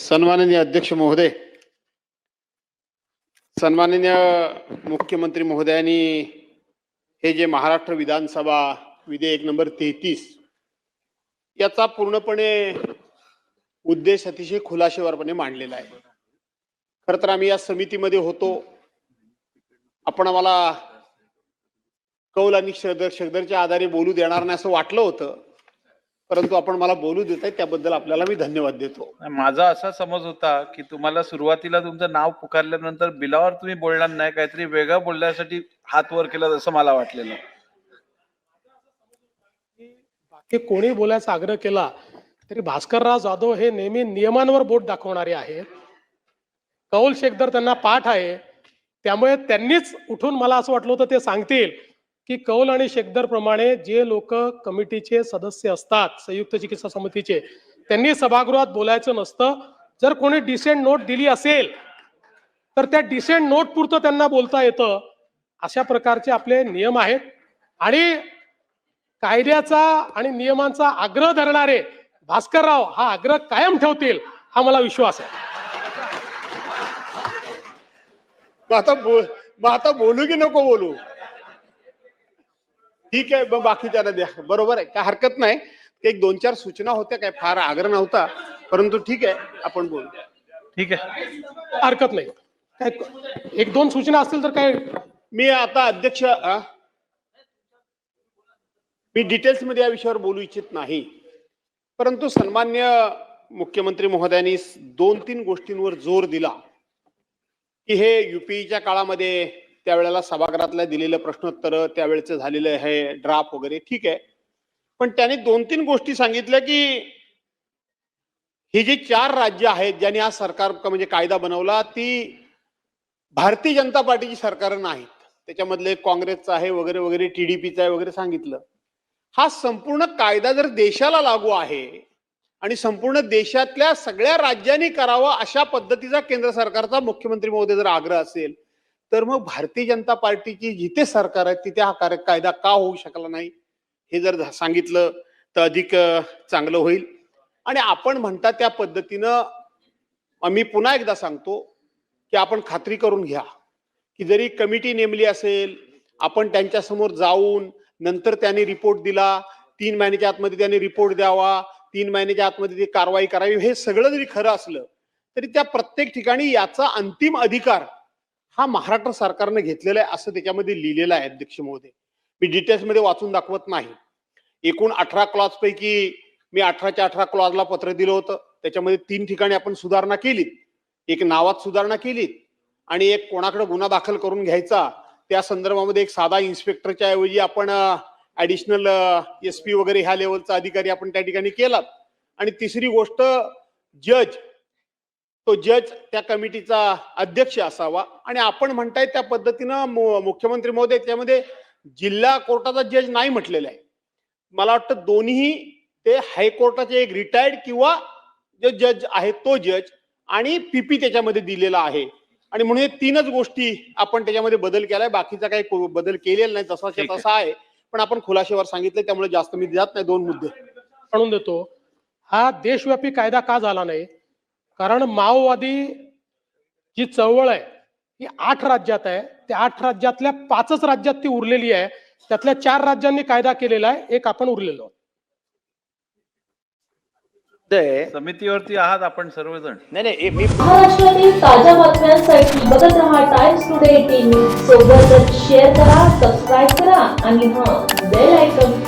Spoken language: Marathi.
सन्माननीय अध्यक्ष महोदय सन्माननीय मुख्यमंत्री महोदयांनी हे जे महाराष्ट्र विधानसभा विधेयक नंबर तेहतीस याचा पूर्णपणे उद्देश अतिशय खुलाशेवारपणे मांडलेला आहे. खर तर आम्ही या समितीमध्ये होतो. आपण आम्हाला कौल आणि शब्द शब्दरच्या आधारे बोलू देणार नाही असं वाटलं होतं. परंतु आपण मला बोलू देत आहे त्याबद्दल आपल्याला मी धन्यवाद देतो. माझा असा समज होता की तुम्हाला सुरुवातीला तुमचं नाव पुकारल्यानंतर बिलावर तुम्ही बोलणार नाही काहीतरी वेगळं बोलण्यासाठी हात वर केला असं मला वाटलेलं. बाकी कोणी बोलायचा आग्रह केला तरी भास्करराव जाधव हे नेहमी नियमांवर बोट दाखवणारे आहेत. कौल शेखदर त्यांना पाठ आहे त्यामुळे त्यांनीच उठून मला असं वाटलं होतं ते सांगतील. की कौल आणि शेखदर प्रमाणे जे लोक कमिटीचे सदस्य असतात संयुक्त चिकित्सा समितीचे त्यांनी सभागृहात बोलायचं नसतं. जर कोणी डिसेंट नोट दिली असेल तर त्या डिसेंट नोट पुरतं त्यांना बोलता येतं. अशा प्रकारचे आपले नियम आहेत. आणि कायद्याचा आणि नियमांचा आग्रह धरणारे भास्करराव हा आग्रह कायम ठेवतील हा मला विश्वास आहे. मग आता बोलू की नको बोलू? ठीक आहे मग बाकीच्याला द्या. बरोबर आहे. काय हरकत नाही. एक दोन चार सूचना होत्या काय फार आग्रह नव्हता. परंतु ठीक आहे आपण बोलू. ठीक आहे. हरकत नाही. काय एक दोन सूचना असतील तर काय? मी आता अध्यक्ष? मी डिटेल्समध्ये या विषयावर बोलू इच्छित नाही. परंतु सन्मान्य मुख्यमंत्री महोदयांनी दोन तीन गोष्टींवर जोर दिला. की हे युपीच्या काळामध्ये त्यावेळेला सभागृहातल्या दिलेलं प्रश्नोत्तर त्यावेळेचं झालेलं आहे ड्राफ्ट वगैरे ठीक आहे. पण त्याने दोन तीन गोष्टी सांगितल्या की ही जी चार राज्य आहेत ज्यांनी हा सरकार म्हणजे कायदा बनवला ती भारतीय जनता पार्टीची सरकार नाहीत. त्याच्यामधले काँग्रेसचं आहे वगैरे वगैरे टीडीपीचं आहे वगैरे सांगितलं. हा संपूर्ण कायदा जर देशाला लागू आहे आणि संपूर्ण देशातल्या सगळ्या राज्यांनी करावा अशा पद्धतीचा केंद्र सरकारचा मुख्यमंत्री महोदय जर आग्रह असेल तर मग भारतीय जनता पार्टीची जिथे सरकार आहे तिथे हा कार्य कायदा का होऊ शकला नाही? हे जर सांगितलं तर अधिक चांगलं होईल. आणि आपण म्हणता त्या पद्धतीनं आम्ही पुन्हा एकदा सांगतो की आपण खात्री करून घ्या की जरी कमिटी नेमली असेल आपण त्यांच्यासमोर जाऊन नंतर त्यांनी रिपोर्ट दिला तीन महिन्याच्या आतमध्ये त्यांनी रिपोर्ट द्यावा तीन महिन्याच्या आतमध्ये ती कारवाई करावी हे सगळं जरी खरं असलं तरी त्या प्रत्येक ठिकाणी याचा अंतिम अधिकार हा महाराष्ट्र सरकारने घेतलेला आहे असं त्याच्यामध्ये लिहिलेलं आहे अध्यक्ष महोदय. मी डिटेल्समध्ये वाचून दाखवत नाही. एकूण अठरा क्लॉज पैकी मी अठराच्या अठरा क्लॉजला पत्र दिलं होतं. त्याच्यामध्ये तीन ठिकाणी आपण सुधारणा केली. एक नावात सुधारणा केली आणि एक कोणाकडे गुन्हा दाखल करून घ्यायचा त्या संदर्भामध्ये एक साधा इन्स्पेक्टरच्या ऐवजी आपण ऍडिशनल एस पी वगैरे ह्या लेवलचा अधिकारी आपण त्या ठिकाणी केलात. आणि तिसरी गोष्ट जज तो जज त्या कमिटीचा अध्यक्ष असावा. आणि आपण म्हणताय त्या पद्धतीनं मुख्यमंत्री महोदय त्यामध्ये जिल्हा कोर्टाचा जज नाही म्हटलेला आहे. मला वाटतं दोन्ही ते हायकोर्टाचे एक रिटायर्ड किंवा जो जज आहे तो जज आणि पीपी त्याच्यामध्ये दिलेला आहे. आणि म्हणून हे तीनच गोष्टी आपण त्याच्यामध्ये बदल केलाय. बाकीचा काही बदल केलेला नाही. आहे. तसा आहे. पण आपण खुलाशेवर सांगितलं त्यामुळे जास्त मी जात नाही. दोन मुद्दे. म्हणून देतो. हा देशव्यापी कायदा का झाला नाही? कारण माओवादी जी चळवळ आहे ही आठ राज्यात आहे. त्या आठ राज्यातल्या पाचच राज्यात ती उरलेली आहे. त्यातल्या चार राज्यांनी कायदा केलेला आहे एक आपण उरलेलो. ते- समितीवरती आहात आपण सर्वजण. नाही नाही मी महाराष्ट्रातील ताज्या बातम्यांसाठी बघत रहा टाइम्स टुडे टीव्ही सोबतच शेअर करा सबस्क्राईब करा आणि हां बेल आयकॉन